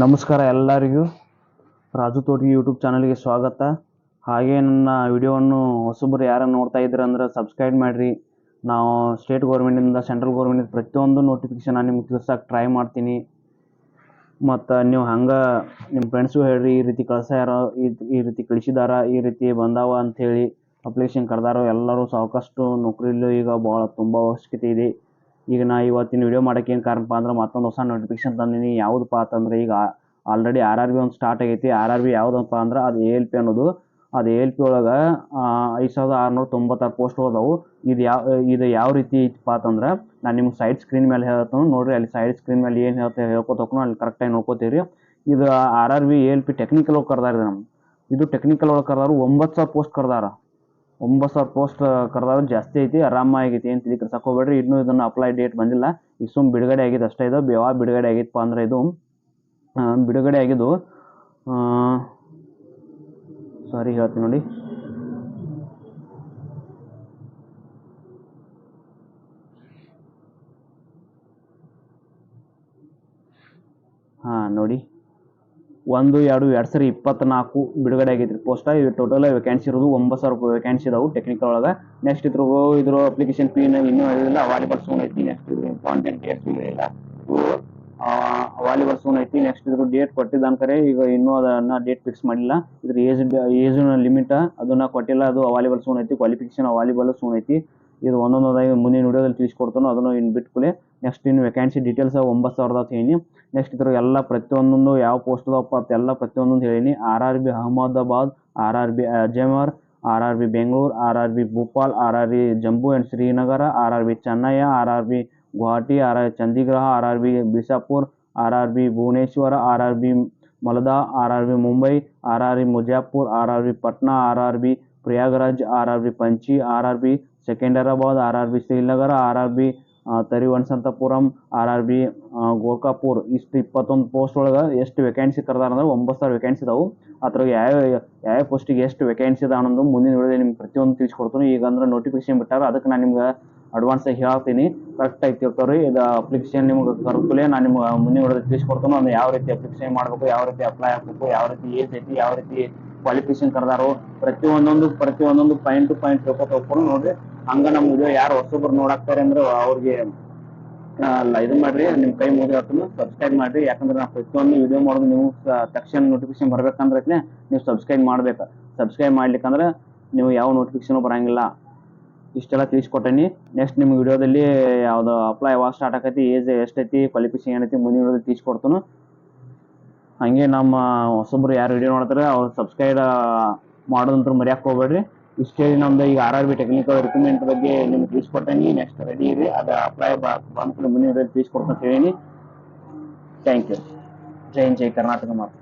ನಮಸ್ಕಾರ ಎಲ್ಲರಿಗೂ. ರಾಜು ತೋಟಿ ಯೂಟ್ಯೂಬ್ ಚಾನಲ್ಗೆ ಸ್ವಾಗತ. ಹಾಗೆ ನನ್ನ ವಿಡಿಯೋವನ್ನು ಹೊಸಬ್ರು ಯಾರು ನೋಡ್ತಾ ಇದ್ದೀರ ಅಂದ್ರೆ ಸಬ್ಸ್ಕ್ರೈಬ್ ಮಾಡಿರಿ. ನಾವು ಸ್ಟೇಟ್ ಗೌರ್ಮೆಂಟಿಂದ ಸೆಂಟ್ರಲ್ ಗೌರ್ಮೆಂಟಿಂದ ಪ್ರತಿಯೊಂದು ನೋಟಿಫಿಕೇಶನ್ ನಾನು ನಿಮ್ಗೆ ತಿಳಿಸೋಕೆ ಟ್ರೈ ಮಾಡ್ತೀನಿ. ಮತ್ತು ನೀವು ಹಂಗೆ ನಿಮ್ಮ ಫ್ರೆಂಡ್ಸು ಹೇಳ್ರಿ, ಈ ರೀತಿ ಕಳ್ಸ್ಯಾರ, ಈ ರೀತಿ ಕಳಿಸಿದಾರ, ಈ ರೀತಿ ಬಂದಾವ ಅಂಥೇಳಿ ಅಪ್ಲಿಕೇಶನ್ ಕರೆದಾರೋ ಎಲ್ಲರೂ ಸಾಕಷ್ಟು ನೌಕರಿಲ್ಲೂ ಈಗ ಭಾಳ ತುಂಬ ಅವಶ್ಯಕತೆ ಇದೆ. ಈಗ ನಾ ಇವತ್ತಿನ ವಿಡಿಯೋ ಮಾಡೋಕೆ ಏನು ಕಾರಣಪ್ಪ ಅಂದ್ರೆ ಮತ್ತೊಂದು ಹೊಸ ನೋಟಿಫಿಕೇಶನ್ ತಂದಿನಿ. ಯಾವುದಪ್ಪ ಅಂತಂದ್ರೆ ಈಗ ಆಲ್ರೆಡಿ ಆರ್ ಆರ್ ಬಿ ಒಂದು ಸ್ಟಾರ್ಟ್ ಆಗೈತಿ. ಆರ್ ಆರ್ ಬಿ ಯಾವುದಪ್ಪ ಅಂದ್ರೆ ಅದು ಎ ಎಲ್ ಪಿ ಅನ್ನೋದು. ಅದು ಎ ಎಲ್ ಪಿ ಒಳಗೆ ಐದು ಸಾವಿರದ ಆರುನೂರ ತೊಂಬತ್ತಾರು ಪೋಸ್ಟ್ ಹೋದವು. ಇದು ಯಾವ ಇದು ಯಾವ ರೀತಿ ಇತ್ತಪ್ಪ ಅಂತಂದ್ರೆ ನಾನು ನಿಮ್ಗೆ ಸೈಡ್ ಸ್ಕ್ರೀನ್ ಮೇಲೆ ಹೇಳ್ತಾನೆ. ನೋಡಿರಿ, ಅಲ್ಲಿ ಸೈಡ್ ಸ್ಕ್ರೀನ್ ಮೇಲೆ ಏನು ಹೇಳ್ತಾ ಹೇಳ್ಕೊತಕ್ಕೂ ಅಲ್ಲಿ ಕರೆಕ್ಟಾಗಿ ನೋಡ್ಕೋತೀರಿ ಇದು R R B A L P technical ಒಳಗೆ ಕರ್ದಾರೆ ನಮ್ಗೆ. ಇದು ಟೆಕ್ನಿಕಲ್ ಒಳಗೆ ಕರ್ದಾರು ಒಂಬತ್ತು ಸಾವಿರ ಪೋಸ್ಟ್ ಕರ್ದಾರ. ಒಂಬತ್ತು ಸಾವಿರ ಪೋಸ್ಟ್ ಕರೆದಾಗ ಜಾಸ್ತಿ ಐತಿ, ಆರಾಮಾಗೈತಿ ಏನು ತಿಳಿ ಹೋಗ್ಬೇಡ್ರಿ. ಇನ್ನೂ ಇದನ್ನು ಅಪ್ಲೈ ಡೇಟ್ ಬಂದಿಲ್ಲ. ಈಗ ಸುಮ್ ಬಿಡುಗಡೆ ಆಗಿದ್ದು ಅಷ್ಟೇ ಇದು. ಯಾವಾಗ ಬಿಡುಗಡೆ ಆಗಿತ್ತು ಅಂದ್ರೆ ಇದು ಬಿಡುಗಡೆ ಆಗಿದ್ದು ಸಾರಿ ಹೇಳ್ತೀನಿ ನೋಡಿ. ಹಾಂ, ನೋಡಿ. ಒಂದು, ಎರಡು ಎರಡು ಸಾವಿರ ಇಪ್ಪತ್ನಾಲ್ಕು ಬಿಡುಗಡೆ ಆಗೈತ್ರಿ ಪೋಸ್ಟ್ ಇವು ಟೋಟಲ್ ವೇಕೆನ್ಸಿ ಇರೋದು ಒಂಬತ್ತು ಸಾವಿರ ರೂಪಾಯಿ ವೇಕೆನ್ಸಿ ಇದಾವೆ ಟೆಕ್ನಿಕಲ್ ಒಳಗೆ. ನೆಕ್ಸ್ಟ್ ಇದ್ರ ಇದ್ರ ಅಪ್ಲಿಕೇಶನ್ ಫೀ ಇನ್ನೂ ಹೇಳಿಲ್ಲ ವಾಲಿಬಾಲ್ ಸೂನ್ ಐತಿ ನೆಕ್ಸ್ಟ್ ಇದ್ರ ಕಾಂಟೆಂಟ್ ಡೇಟ್ ಇಲ್ಲ. ವಾಲಿಬಾಲ್ ಸೂನ್ ಐತಿ. ನೆಕ್ಸ್ಟ್ ಇದ್ರ ಡೇಟ್ ಕೊಟ್ಟಿದ್ದ ಅನ್ಕರೆ ಈಗ ಇನ್ನೂ ಅದನ್ನ ಡೇಟ್ ಫಿಕ್ಸ್ ಮಾಡಿಲ್ಲ. ಇದ್ರ ಏಜ್ ಏಜ್ ಲಿಮಿಟ್ ಅದನ್ನ ಕೊಟ್ಟಿಲ್ಲ. ಅದು ವಾಲಿಬಾಲ್ ಸೂನ್ ಐತಿ. ಕ್ವಾಲಿಫಿಕೇಶನ್ ವಾಲಿಬಾಲ್ ಸೂನ್ ಐತಿ. ಇದು ಒಂದೊಂದಾಗಿ ಮುಂದಿನ ವಿಡಿಯೋದಲ್ಲಿ ತಿಳಿಸ್ಕೊಡ್ತಾನೋ ಅದನ್ನು ಇನ್ನು ಬಿಟ್ಕೊಳ್ಳಿ ನೆಕ್ಸ್ಟ್ ಇನ್ನು ವೇಕೆನ್ಸಿ ಡೀಟೇಲ್ಸ್ ಒಂಬತ್ತು ಸಾವಿರದ ಹೇಳೀನಿ ನೆಕ್ಸ್ಟ್ ಇದ್ರ ಎಲ್ಲ ಪ್ರತಿಯೊಂದೊಂದು ಯಾವ ಪೋಸ್ಟ್ ಅದಾವಪ್ಪ ಅಂತ ಎಲ್ಲ ಪ್ರತಿಯೊಂದೊಂದು ಹೇಳೀನಿ R R B Ahmedabad R R B Ajmer R R B Bengaluru R R B Bhopal R R B Jammu and Srinagar R R B Chennai R R B Guwahati R R Chandigarh R R B Bilaspur R R B Bhubaneswar R R B Malda R R B Mumbai R R B Muzaffarpur R R B Patna R R B Prayagraj R R B Ranchi R R B Secunderabad R R B Srinagar R R B Thiruvananthapuram R R B Gorakhpur ಇಷ್ಟು ಇಪ್ಪತ್ತೊಂದು post ಒಳಗೆ ಎಷ್ಟು vacancy ಕರೆದಾರ ಅಂದ್ರೆ ಒಂಬತ್ತು ಸಾವಿರ vacancy ಇದಾವೆ. ಅದ್ರಾಗ ಯಾವ ಯಾವ ಪೋಸ್ಟಿಗೆ ಎಷ್ಟು ವೇಕೆನ್ಸಿ ಅದ ಅನ್ನೋದು ಮುಂದಿನ ವಿಡಿಯೋದಲ್ಲಿ ನಿಮ್ಗೆ ಪ್ರತಿಯೊಂದು ತಿಳಿಸ್ಕೊಡ್ತೀನಿ. ಈಗ ಅಂದ್ರೆ ನೋಟಿಫಿಕೇಶನ್ ಬಿಟ್ಟಾರ ಅದಕ್ಕೆ ನಾನು ನಿಮ್ಗೆ ಅಡ್ವಾನ್ಸ್ ಆಗಿ ಹೇಳ್ತೀನಿ. ಕರೆಕ್ಟ್ ಆಗಿ ತಿಳ್ಕೊರಿ. ಇದು ಅಪ್ಲಿಕೇಶನ್ ನಿಮ್ಗೆ ಕರ್ಕುಲೆ ನಾನು ನಿಮ್ಗೆ ಮುಂದಿನ ವಿಡಿಯೋದಲ್ಲಿ ತಿಳಿಸ್ಕೊಡ್ತೀನಿ. ಅಂದ್ರೆ ಯಾವ ರೀತಿ ಅಪ್ಲಿಕೇಶನ್ ಮಾಡಬೇಕು, ಯಾವ ರೀತಿ ಅಪ್ಲೈ ಆಗಬೇಕು, ಯಾವ ರೀತಿ ಏಜ್ ಐತಿ, ಯಾವ ರೀತಿ ಕ್ವಾಲಿಫಿಕೇಶನ್ ಕರೆದಾರು ಪ್ರತಿ ಒಂದೊಂದು ಪಾಯಿಂಟ್ ಟು ಪಾಯಿಂಟ್ ತಿಳ್ಕೊತ ಹೋಗ್ಕೊಂಡು ನೋಡ್ರಿ. ಹಂಗ ನಮ್ ವಿಡಿಯೋ ಯಾರು ಹೊಸೊಬ್ರು ನೋಡಾಕ್ತಾರೆ ಅಂದ್ರೆ ಅವ್ರಿಗೆ ಇದು ಮಾಡ್ರಿ, ನಿಮ್ ಕೈ ಮುಗಿದ ಸಬ್ಸ್ಕ್ರೈಬ್ ಮಾಡ್ರಿ. ಯಾಕಂದ್ರೆ ನಾವು ಪ್ರತಿಯೊಂದು ವಿಡಿಯೋ ಮಾಡೋದು ನೀವು ತಕ್ಷಣ ನೋಟಿಫಿಕೇಶನ್ ಬರ್ಬೇಕಂದ್ರೆ ನೀವು ಸಬ್ಸ್ಕ್ರೈಬ್ ಮಾಡ್ಬೇಕು. ಸಬ್ಸ್ಕ್ರೈಬ್ ಮಾಡ್ಲಿಕ್ಕಂದ್ರೆ ನೀವು ಯಾವ ನೋಟಿಫಿಕೇಶನ್ ಬರಂಗಿಲ್ಲ. ಇಷ್ಟೆಲ್ಲ ತಿಳಿಸ್ಕೊಟ್ಟೇನಿ. ನೆಕ್ಸ್ಟ್ ನಿಮ್ಮ ವಿಡಿಯೋದಲ್ಲಿ ಯಾವ್ದು ಅಪ್ಲೈ ಯಾವಾಗ ಸ್ಟಾರ್ಟ್ ಆಕೈತಿ ಏಜ್ ಎಷ್ಟೈತಿ ಕ್ವಾಲಿಫಿಕೇಶನ್ ಏನೈತಿ ಮುಂದಿನ ವಿಡಿಯೋದಲ್ಲಿ ತಿಳಿಸ್ಕೊಡ್ತಾನು. ಹಂಗೆ ನಮ್ಮ ಹೊಸಬ್ರು ಯಾರು ವಿಡಿಯೋ ನೋಡ್ತಾರೆ, ಅವ್ರು ಸಬ್ಸ್ಕ್ರೈಬ್ ಮಾಡೋದಂತೂ ಮರ್ಯಾಕೆ ಹೋಗ್ಬೇಡ್ರಿ. ಇಷ್ಟು ನಮ್ದು ಈಗ R R B technical recruitment ಬಗ್ಗೆ ನಿಮ್ಗೆ ತಿಳಿಸ್ಕೊಟ್ಟೇನಿ ನೆಕ್ಸ್ಟ್ ರೆಡಿ ಇರಿ, ಅದು ಅಪ್ಲೈ ಬಂತು ಮುಂದಿನ ತಿಳಿಸ್ಕೊಡ್ತೀನಿ ಅಂತ ಹೇಳೀನಿ. ಥ್ಯಾಂಕ್ ಯು ಜೈ ಜೈ ಕರ್ನಾಟಕ ಮಾತು.